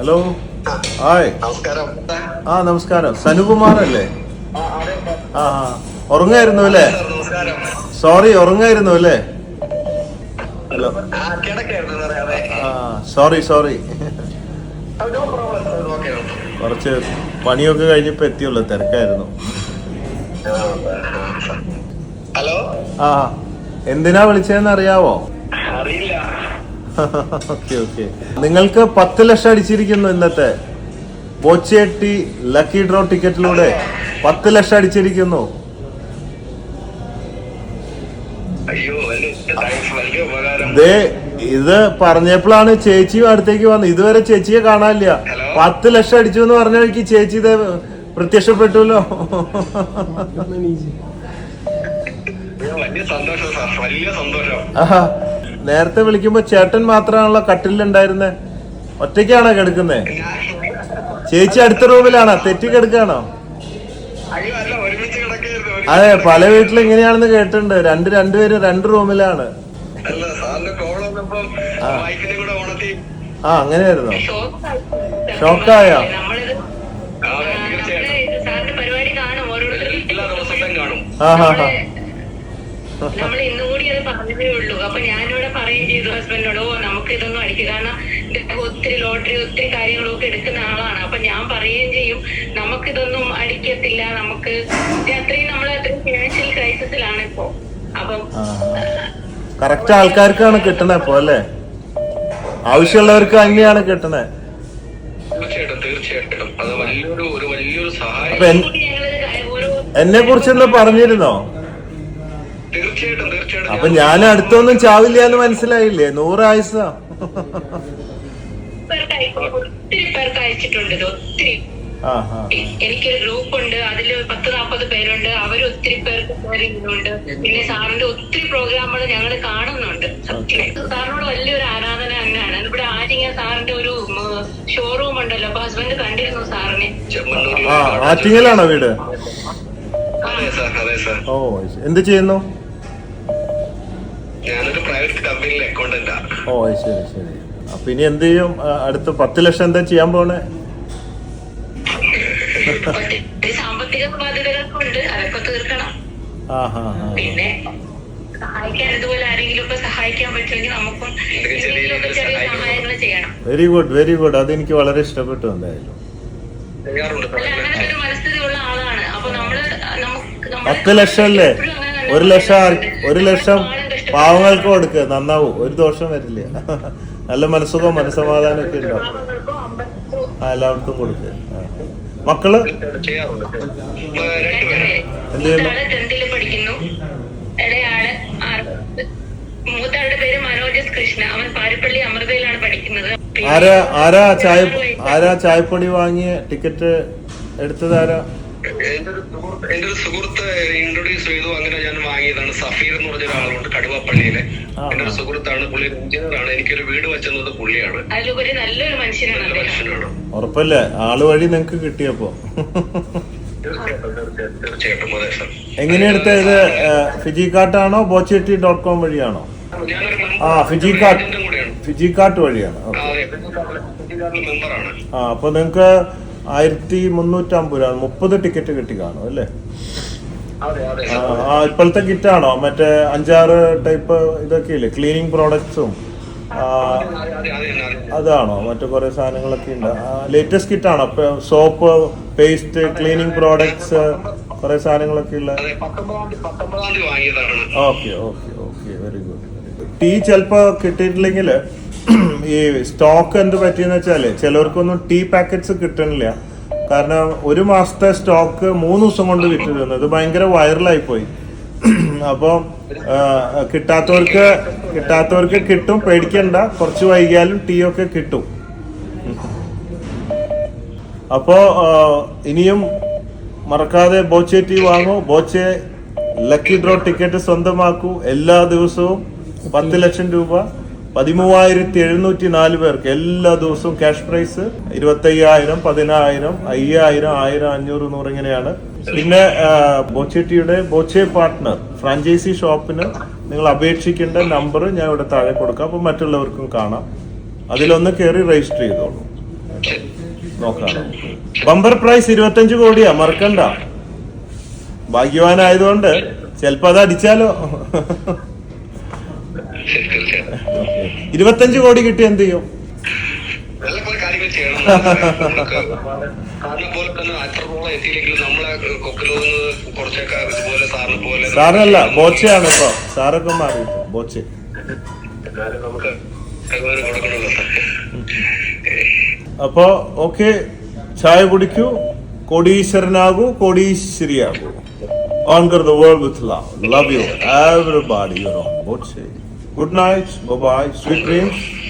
Hello hi ആ നമസ്കാരം. സനുകുമാർ അല്ലേ ആ, ആ. ഉറങ്ങായിരുന്നു അല്ലേ? സോറി ഉറങ്ങായിരുന്നു അല്ലേ? ഹലോ. ആ സാറേ സോറി കുറച്ച് പണിയൊക്കെ കഴിഞ്ഞപ്പോ എത്തിയുള്ളൂ തിരക്കായിരുന്നു. ഹലോ? ആ. എന്തിനാ വിളിച്ചതെന്ന് അറിയാവോ? ഓക്കെ ഓക്കെ നിങ്ങൾക്ക് പത്ത് ലക്ഷം അടിച്ചിരിക്കുന്നു ഇന്നത്തെ. ബോച്ചേട്ടി ലക്കി ഡ്രോ ടിക്കറ്റിലൂടെ പത്ത് ലക്ഷം അടിച്ചിരിക്കുന്നു. ദേ ഇത് പറഞ്ഞപ്പോഴാണ് ചേച്ചിയും അടുത്തേക്ക് വന്നത് ഇതുവരെ ചേച്ചിയെ കാണാനില്ല? പത്ത് ലക്ഷം അടിച്ചു എന്ന് പറഞ്ഞ വഴിക്ക് ചേച്ചി ഇത് പ്രത്യക്ഷപ്പെട്ടുല്ലോ. വലിയ സന്തോഷം വലിയ സന്തോഷം. ആഹാ. നേരത്തെ വിളിക്കുമ്പോ ചേട്ടൻ മാത്രമാണല്ലോ കട്ടിലുണ്ടായിരുന്നേ ഒറ്റയ്ക്കാണോ കിടക്കുന്നേ? ചേച്ചി അടുത്ത റൂമിലാണോ? തെറ്റി കിടക്കാണോ? അതെ പല വീട്ടിലും ഇങ്ങനെയാണെന്ന് കേട്ടിട്ടുണ്ട്. രണ്ട് രണ്ടുപേരും രണ്ട് റൂമിലാണ്. ആ. അങ്ങനെയായിരുന്നു കൂടെ ഉണർത്തി. ആ അങ്ങനെയായിരുന്നോ? ഷോക്കായോ. ആ ഹാ ഹാ. നമ്മൾ ഇന്നും കൂടി അത് പറഞ്ഞതേ ഉള്ളൂ അപ്പൊ ഞാനിവിടെ പറയുകയും ചെയ്തു ഹസ്ബൻഡിനോട് ഓ നമുക്ക് ഇതൊന്നും അടിക്കുക കാരണം ഇതൊക്കെ ഒത്തിരി ലോട്ടറി ഒത്തിരി കാര്യങ്ങളൊക്കെ എടുക്കുന്ന ആളാണ്. അപ്പൊ ഞാൻ പറയുകയും ചെയ്യും നമുക്കിതൊന്നും അടിക്കത്തില്ല. നമുക്ക് അത്രയും നമ്മൾ അത്രയും ഫിനാൻഷ്യൽ ക്രൈസിസിലാണ് ഇപ്പോ. അപ്പം കറക്റ്റ് ആൾക്കാർക്കാണ് കിട്ടണേ ഇപ്പൊ അല്ലേ? ആവശ്യമുള്ളവർക്ക് അങ്ങനെയാണ് കിട്ടണേ. തീർച്ചയായിട്ടും തീർച്ചയായിട്ടും. അത് വലിയൊരു ഒരു വലിയൊരു സഹായം. എന്നെ കുറിച്ചൊന്ന് പറഞ്ഞിരുന്നോ? തീർച്ചയായിട്ടും തീർച്ചയായിട്ടും. അപ്പൊ ഞാൻ അടുത്തൊന്നും ചാവില്ല എന്ന് മനസ്സിലായില്ലേ? നൂറ് ആയുസ. പേർക്ക് അയക്കും ഒത്തിരി പേർക്ക് അയച്ചിട്ടുണ്ട് ഒത്തിരി. എനിക്കൊരു ഗ്രൂപ്പ് ഉണ്ട് അതിൽ പത്ത് നാൽപ്പത് പേരുണ്ട്. അവർ ഒത്തിരി പേർക്ക് ചെയ്യുന്നുണ്ട്. പിന്നെ സാറിന്റെ ഒത്തിരി പ്രോഗ്രാമുകൾ ഞങ്ങൾ കാണുന്നുണ്ട്. സത്യം. സാറിനോട് വലിയൊരു ആരാധന തന്നെയാണ്. ഇവിടെ ആറ്റിങ്ങ സാറിന്റെ ഒരു ഷോറൂം ഉണ്ടല്ലോ. അപ്പൊ ഹസ്ബൻഡ് കണ്ടിരുന്നു സാറിനെ. ആ ആറ്റിങ്ങലാണോ വീട്? ഓ എന്ത് ചെയ്യുന്നു? ഓ ശരി ശരി. അപ്പൊ ഇനി എന്ത് ചെയ്യും? അടുത്ത പത്ത് ലക്ഷം എന്താ ചെയ്യാൻ പോണേ? ഒത്തിരി സാമ്പത്തിക ബാധ്യതകളൊക്കെ ഉണ്ട് അതൊക്കെ തീർക്കണം. പിന്നെ സഹായിക്കാൻ ഒക്കെ സഹായിക്കാൻ പറ്റുമെങ്കിൽ നമുക്കും എന്തെങ്കിലും ചെറിയ സഹായങ്ങൾ. സഹായങ്ങൾ ചെയ്യണം. വെരി ഗുഡ് വെരി ഗുഡ് അത് എനിക്ക് വളരെ ഇഷ്ടപ്പെട്ടു എന്തായാലും. പത്ത് ലക്ഷം അല്ലേ? ഒരു ലക്ഷം ഒരു ലക്ഷം പാവങ്ങൾക്ക് കൊടുക്കുക നന്നാവും. ഒരു ദോഷം വരില്ല. നല്ല മനസ്സുഖം മനസ്സമാധാനം ഒക്കെ ഉണ്ടാവും ആ എല്ലാവർക്കും കൊടുക്കുക ആ. മക്കൾ? ആരാ ആരാ ചായ. ആരാ ചായപ്പൊടി വാങ്ങിയ ടിക്കറ്റ് എടുത്തത് ആരാ? എന്റെ ഒരു സുഹൃത്ത് എന്റെ ഒരു സുഹൃത്ത് ഇൻട്രൊഡ്യൂസ് ചെയ്തു. അങ്ങനെ ഞാൻ വാങ്ങിയതാണ്. സഫീർ എന്ന് പറഞ്ഞ ഒരാളുണ്ട് കടുവപ്പള്ളിയിലെ. എന്റെ ഒരു. സുഹൃത്താണ്. പുള്ളി എഞ്ചിനീയർ ആണ്. എനിക്കൊരു വീട് വെച്ചത് പുള്ളിയാണ്. അതിലുപരി നല്ലൊരു മനുഷ്യനാണ് നല്ല മനുഷ്യനാണ്. ഉറപ്പല്ലേ? ആൾ വഴി നിങ്ങക്ക് കിട്ടിയപ്പോ. തീർച്ചയായിട്ടും തീർച്ചയായിട്ടും തീർച്ചയായിട്ടും. അതെ സാർ. എങ്ങനെ എടുത്തത്? ഫിജി കാർട്ടാണോ ബോച്ചെട്ടി ഡോട്ട് കോം വഴിയാണോ? ഞാനൊരു ആ ഫിജി കാർട്ട് ഫിജി കാർട്ട് വഴിയാണ്. ഓക്കെ. മെമ്പറാണ് ആ അപ്പൊ നിങ്ങക്ക് ആയിരത്തി മുന്നൂറ്റമ്പത് രൂപ മുപ്പത് ടിക്കറ്റ് കിട്ടി കാണും അല്ലേ? ആ, ഇപ്പോഴത്തെ കിറ്റാണോ മറ്റേ അഞ്ചാറ് ടൈപ്പ് ഇതൊക്കെ ഇല്ലേ? ക്ലീനിങ് പ്രോഡക്ട്സും അതെ അതെ അതെ അതെ അതാണോ? മറ്റു കുറെ സാധനങ്ങളൊക്കെ ഉണ്ട്. ലേറ്റസ്റ്റ് കിറ്റാണോ സോപ്പ് പേസ്റ്റ് ക്ലീനിങ് പ്രോഡക്ട്സ് കുറെ സാധനങ്ങളൊക്കെ ഉള്ള okay okay okay. Very good tea ചിലപ്പോ കിട്ടിയിട്ടില്ലെങ്കിൽ ഈ സ്റ്റോക്ക് എന്ത് പറ്റിയെന്ന് വെച്ചാൽ ചിലർക്കൊന്നും ടീ പാക്കറ്റ്സ് കിട്ടണില്ല. കാരണം ഒരു മാസത്തെ സ്റ്റോക്ക് മൂന്ന് ദിവസം കൊണ്ട് വിറ്റിരുന്നു. ഇത് ഭയങ്കര വൈറലായി പോയി അപ്പോൾ കിട്ടാത്തവർക്ക് കിട്ടാത്തവർക്ക് കിട്ടും പേടിക്കണ്ട. കുറച്ച് വൈകിയാലും ടീ ഒക്കെ കിട്ടും. അപ്പോ ഇനിയും മറക്കാതെ ബോച്ചെ ടീ വാങ്ങൂ. ബോച്ചെ ലക്കി ഡ്രോ ടിക്കറ്റ് സ്വന്തമാക്കൂ. എല്ലാ ദിവസവും പത്ത് ലക്ഷം രൂപ പതിമൂവായിരത്തി എഴുന്നൂറ്റി നാല് പേർക്ക് എല്ലാ ദിവസവും ക്യാഷ് പ്രൈസ് ഇരുപത്തയ്യായിരം പതിനായിരം അയ്യായിരം ആയിരം അഞ്ഞൂറ് നൂറ് ഇങ്ങനെയാണ്. പിന്നെ ബോച്ചേട്ടിയുടെ ബോച്ചെ പാർട്ട്ണർ ഫ്രാഞ്ചൈസി ഷോപ്പിന് നിങ്ങൾ അപേക്ഷിക്കേണ്ട നമ്പർ ഞാൻ ഇവിടെ താഴെ കൊടുക്കാം. അപ്പോൾ മറ്റുള്ളവർക്കും കാണാം. അതിലൊന്ന് കയറി രജിസ്റ്റർ ചെയ്തോളൂ. നോക്കാം. ബമ്പർ പ്രൈസ് ഇരുപത്തഞ്ച് കോടിയാ മറക്കണ്ട. ഭാഗ്യവാനായതുകൊണ്ട് ചിലപ്പോ അത് അടിച്ചാലോ? ഇരുപത്തഞ്ച് കോടി കിട്ടി എന്ത് ചെയ്യും? നല്ല കുറെ കാര്യങ്ങൾ ചെയ്യണം. നമുക്ക് സാറിനെ പോലെ തന്നെ അത്രത്തോളം എത്തിയില്ലെങ്കിലും നമ്മളെ കൊക്കിലൊന്ന് കുറച്ചൊക്കെ ഇതുപോലെ സാറിനെ പോലെ സാറല്ല ബോച്ചയാണ് ഇപ്പൊ. സാറൊക്കെ മാറി ബോച്ച. അപ്പൊ നമുക്ക് ഓക്കെ. ചായ കുടിക്കൂ. കോടീശ്വരനാകൂ കോടീശ്വരിയാകൂ. On the world with love love you everybody. You on Boche. Good night. Bye bye. Sweet dreams.